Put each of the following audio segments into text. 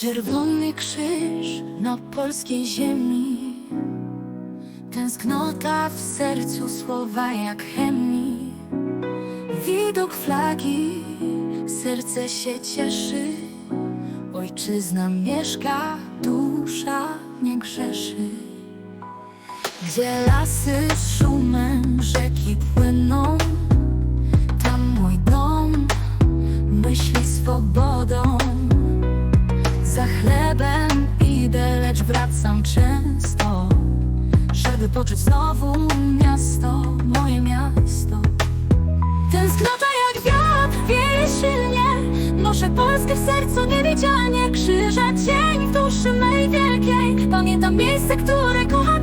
Czerwony krzyż na polskiej ziemi. Tęsknota w sercu, słowa jak chemii. Widok flagi, serce się cieszy. Ojczyzna mieszka, dusza nie grzeszy. Gdzie lasy z szumem rzeki płyną wracam często Żeby poczuć znowu miasto, moje miasto. Tęsknota jak wiatr wieje silnie Noszę Polskę w sercu niewidzialnie. Krzyża cień w duszy mej wielkiej. Pamiętam miejsce, które kocham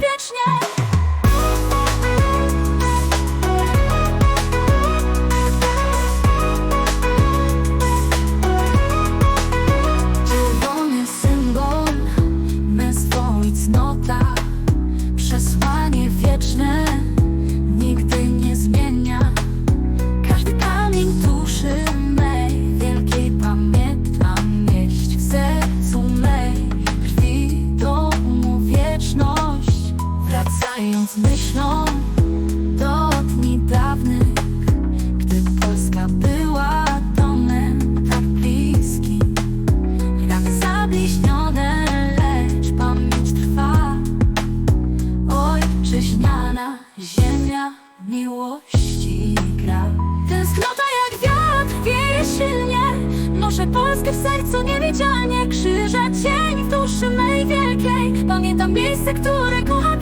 Wracając myślą do dni dawnych Gdy Polska była domem tak bliskim. Rany zabliźnione, lecz pamięć trwa. Ojczyźniana ziemia miłości gra. Tęsknota jak wiatr wieje silnie. Noszę Polskę w sercu niewidzialnie. Krzyża cień w duszy mej wielkiej. Pamiętam miejsce, które kocham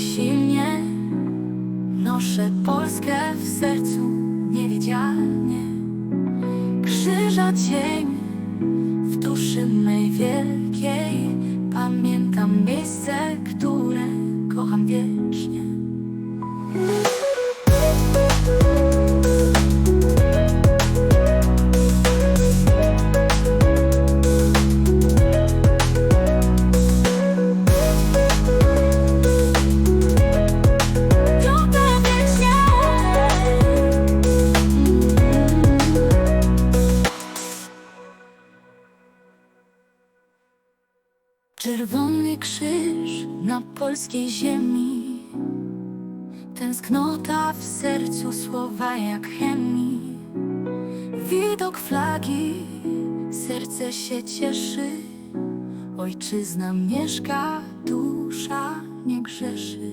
silnie. Noszę Polskę w sercu niewidzialnie. Krzyża cień w duszy mej wielkiej. Pamiętam miejsce, Czerwony krzyż na polskiej ziemi. Tęsknota w sercu, słowa jak chemii. Widok flagi, serce się cieszy. Ojczyzna mieszka, dusza nie grzeszy